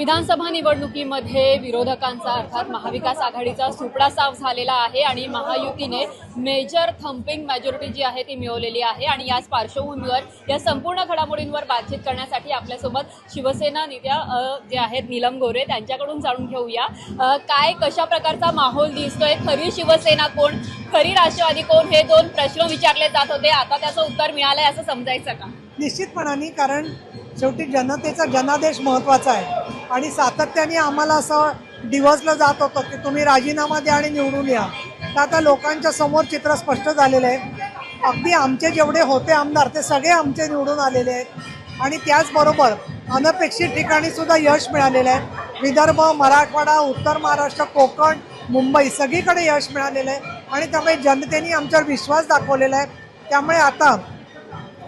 विधानसभा निवडणुकीमध्ये विरोधकांचा अर्थात महाविकास आघाडीचा सुपडा साफ झालेला आहे आणि महायुतीने मेजर थम्पिंग मेजॉरिटी जी आहे ती मिळवलेली आहे आणि याच पार्श्वभूमीवर या संपूर्ण घडामोडींवर बातचीत करण्यासाठी आपल्यासोबत शिवसेना नेत्या जे आहेत नीलम गोरे त्यांच्याकडून जाणून घेऊया. काय कशा प्रकारचा माहोल दिसतोय? खरी शिवसेना कोण? खरी राष्ट्रवादी कोण? हे दोन प्रश्न विचारले जात होते. आता त्याचं उत्तर मिळालंय असं समजायचं का? निश्चितपणाने कारण शेवटी जनतेचा जनादेश महत्त्वाचा आहे. आणि सातत्याने आम्हाला असं दिवसलं जात होतं की तुम्ही राजीनामा द्या आणि निवडून या. तर आता लोकांच्या समोर चित्र स्पष्ट झालेलं आहे. अगदी आमचे जेवढे होते आमदार ते सगळे आमचे निवडून आलेले आहेत. आणि त्याचबरोबर अनपेक्षित ठिकाणी सुद्धा यश मिळालेलं आहे. विदर्भ मराठवाडा उत्तर महाराष्ट्र कोकण मुंबई सगळीकडे यश मिळालेलं आहे. आणि त्यामुळे जनतेने आमच्यावर विश्वास दाखवलेला आहे. त्यामुळे आता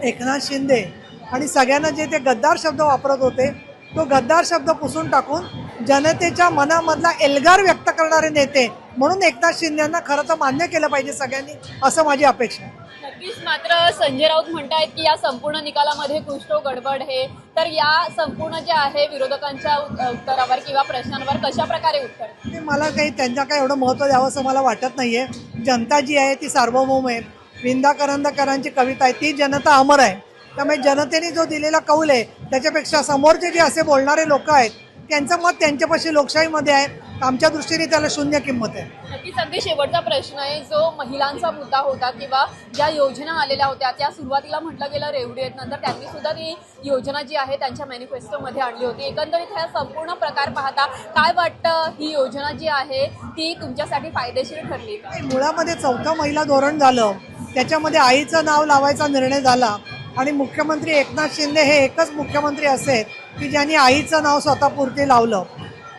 एकनाथ शिंदे आणि सगळ्यांना जे ते गद्दार शब्द वापरत होते तो गद्दार शब्द पुसून टाकून जनतेच्या मनामधला एल्गार व्यक्त करणारे नेते म्हणून एकनाथ शिंदेना खरं तर मान्य केलं पाहिजे सगळ्यांनी असं माझी अपेक्षा आहे. नक्कीच मात्र संजय राऊत म्हणतायत की या संपूर्ण निकालामध्ये कुष्ठो गडबड आहे तर या संपूर्ण जे आहे विरोधकांच्या उत- उत्तरावर किंवा प्रश्नांवर कशा प्रकारे उत्तर? ते मला काही त्यांच्या काही एवढं महत्त्व द्यावं असं मला वाटत नाही आहे जनता जी आहे ती सार्वभौम आहे. विंदा करंदकरांची कविता आहे. ती जनता अमर आहे. त्यामुळे जनतेने जो दिलेला कौल आहे त्याच्यापेक्षा समोरचे जे असे बोलणारे लोक आहेत त्यांचं मत त्यांच्यापाशी लोकशाहीमध्ये आहे. आमच्या दृष्टीने त्याला शून्य किंमत आहे. नक्कीच अगदी शेवटचा प्रश्न आहे. जो महिलांचा मुद्दा होता किंवा ज्या योजना आलेल्या होत्या त्या सुरुवातीला म्हटलं गेलं रेवडी आहेत. नंतर त्यांनी सुद्धा ती योजना जी आहे त्यांच्या मॅनिफेस्टोमध्ये आणली होती. एकंदरीत ह्या संपूर्ण प्रकार पाहता काय वाटतं ही योजना जी आहे ती तुमच्यासाठी फायदेशीर ठरली? मुळामध्ये चौथं महिला धोरण झालं. त्याच्यामध्ये आईचं नाव लावायचा निर्णय झाला. आणि मुख्यमंत्री एकनाथ शिंदे हे एकच मुख्यमंत्री असे आहेत की ज्यांनी आईचं नाव स्वतःपुरती लावलं.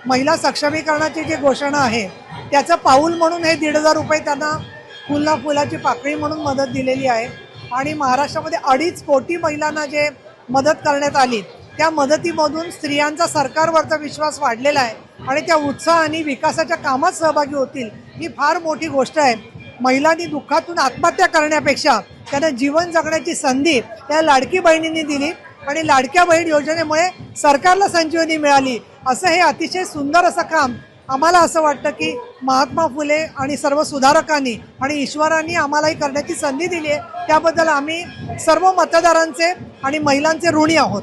महिला सक्षमीकरणाची जी घोषणा आहे त्याचं पाऊल म्हणून हे दीड हजार रुपये त्यांना फुलना फुलाची पाकळी म्हणून मदत दिलेली आहे. आणि महाराष्ट्रामध्ये अडीच कोटी महिलांना जे मदत करण्यात आली त्या मदतीमधून स्त्रियांचा सरकारवरचा विश्वास वाढलेला आहे आणि त्या उत्साह आणि विकासाच्या कामात सहभागी होतील ही फार मोठी गोष्ट आहे. महिलांनी दुःखातून आत्महत्या करण्यापेक्षा त्यांना जीवन जगण्याची संधी त्या लाडकी बहिणींनी दिली आणि लाडक्या बहीण योजनेमुळे सरकारला संजीवनी मिळाली. असं हे अतिशय सुंदर असं काम आम्हाला असं वाटतं की महात्मा फुले आणि सर्व सुधारकांनी आणि ईश्वरांनी आम्हालाही करण्याची संधी दिली आहे. त्याबद्दल आम्ही सर्व मतदारांचे आणि महिलांचे ऋणी आहोत.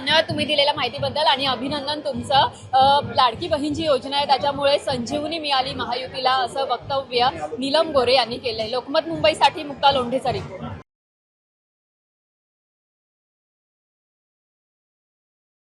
धन्यवाद तुम्ही दिलेल्या माहितीबद्दल आणि अभिनंदन तुमचं. लाडकी बहीण जी योजना आहे त्याच्यामुळे संजीवनी मिळाली महायुतीला असं वक्तव्य नीलम गोरे यांनी केलंय. लोकमत मुंबईसाठी मुक्ता लोंढेचा रिपोर्ट